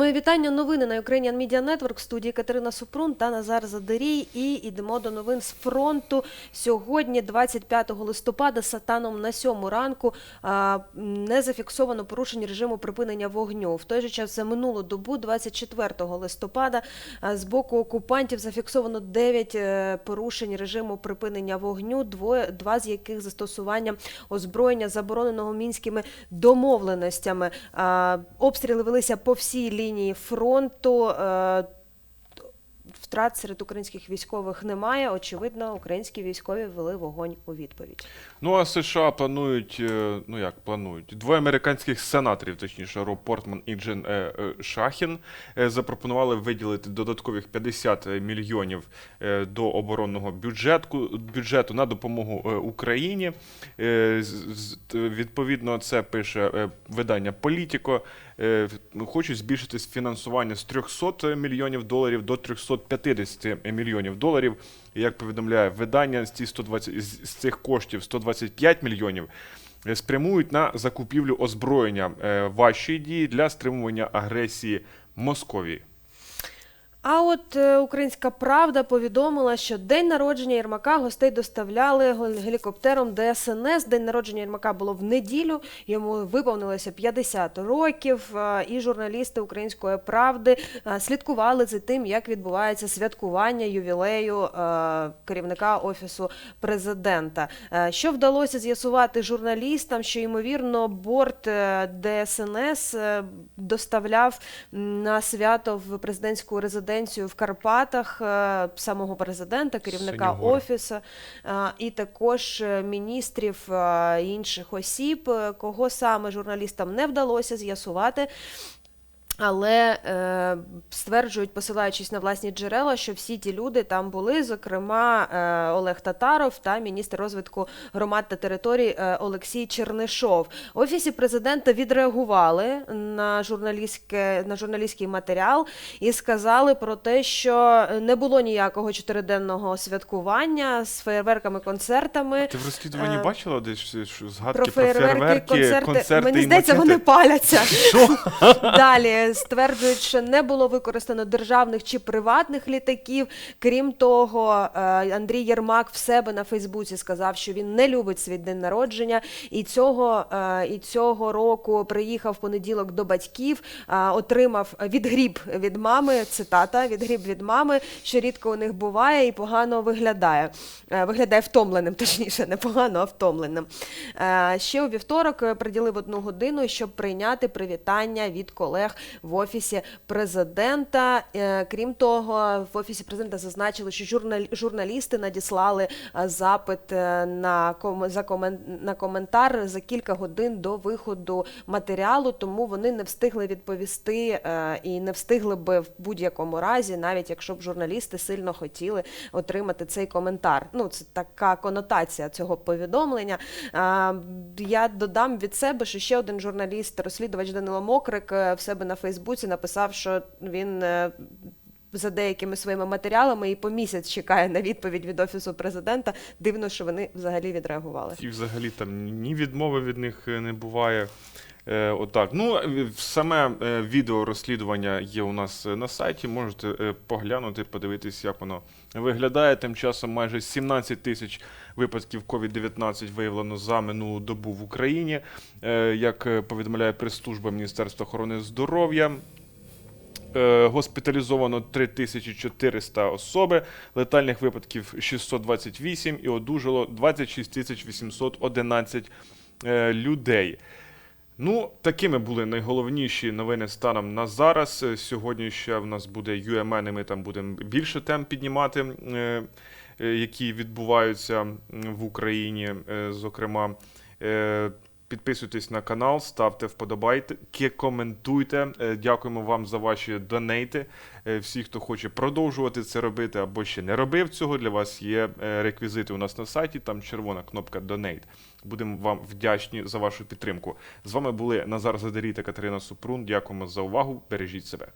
Мої вітання. Новини на Ukrainian Media Network в студії Катерина Супрун та Назар Задерій. І йдемо до новин з фронту. Сьогодні, 25 листопада, сатаном на сьому ранку не зафіксовано порушень режиму припинення вогню. В той же час за минулу добу, 24 листопада, з боку окупантів зафіксовано 9 е, порушень режиму припинення вогню, двоє, два з яких застосуванням озброєння забороненого мінськими домовленостями. Обстріли велися по всій лінії фронту. Е, Втрат серед українських військових немає. Очевидно, українські військові вели вогонь у відповідь. Ну а США планують, е, ну як планують, двоє американських сенаторів, точніше Роб Портман і Джен е, Шахін, запропонували виділити додаткових 50 мільйонів до оборонного бюджетку, бюджету на допомогу Україні. Відповідно, це пише видання Політіко. Е, в- Хочуть збільшити фінансування з 300 мільйонів доларів до 350 мільйонів доларів. Як повідомляє видання, з ці 120, з цих коштів 125 мільйонів е, спрямують на закупівлю озброєння вашої дії для стримування агресії Московії. А от е, Українська Правда повідомила, що день народження Єрмака гостей доставляли гел- гелікоптером ДСНС. День народження Єрмака було в неділю. Йому виповнилося 50 років. е, І журналісти Української правди е, слідкували за тим, як відбувається святкування ювілею керівника офісу президента. Що вдалося з'ясувати журналістам, що ймовірно борт ДСНС доставляв на свято в президентську резиденцію в Карпатах е, самого президента, керівника Синьогор. офісу, е, і також е, міністрів інших осіб, кого саме журналістам не вдалося з'ясувати. Але е, стверджують, посилаючись на власні джерела, що всі ті люди там були, зокрема е, Олег Татаров та міністр розвитку громад та територій е, Олексій Чернишов. Офісі президента відреагували на журналістське на журналістський матеріал і сказали про те, що не було ніякого чотириденного святкування з феєрверками, концертами. Ти в розслідуванні Е, бачила десь що- що згадки Про феєрверки, концерти. концерти Мені здається, вони паляться. Далі стверджують, що не було використано державних чи приватних літаків. Крім того, е, Андрій Єрмак в себе на Фейсбуці сказав, що він не любить свій день народження, і цього, е, і цього року приїхав понеділок до батьків, е, отримав відгріб від мами. Цитата відгріб від мами, що рідко у них буває і погано виглядає. Виглядає втомленим, точніше, не погано, а втомленим. Ще у вівторок приділив одну годину, щоб прийняти привітання від колег в офісі президента. Е, Крім того, в офісі президента зазначили, що журнал- журналісти надіслали е, запит е, на на коментар за кілька годин до виходу матеріалу, тому вони не встигли відповісти і не встигли би в будь-якому разі, навіть якщо б журналісти сильно хотіли отримати цей коментар. Ну, це така конотація цього повідомлення. Я додам від себе, що ще один журналіст, розслідувач Данило Мокрик, в себе на Фейсбуці написав, що він. За деякими своїми матеріалами і по місяць чекає на відповідь від офісу президента. Дивно, що вони взагалі відреагували. І взагалі там ні відмови від них е, не буває. Е, отак. Ну, е, саме е, відео розслідування є у нас на сайті. Можете поглянути, подивитись, як воно виглядає. Тим часом майже 17 тисяч випадків COVID-19 виявлено за минулу добу в Україні. Е, Як повідомляє прес-служба Міністерства охорони здоров'я. Е, Госпіталізовано 3400 особи, летальних випадків 628 і одужало 26 811 е, людей. Ну, такими були найголовніші новини станом на зараз. Е, Сьогодні ще в нас буде UMN, і ми там будемо більше тем піднімати, які відбуваються в Україні. Зокрема, підписуйтесь на канал, ставте вподобайки, коментуйте. Е, Дякуємо вам за ваші донейти. Е, Всі, хто хоче продовжувати це робити або ще не робив цього, для вас є е, реквізити у нас на сайті. Там червона кнопка Donate. Будемо вам вдячні за вашу підтримку. З вами були Назар Задарій та Катерина Супрун. Дякуємо за увагу. Бережіть себе.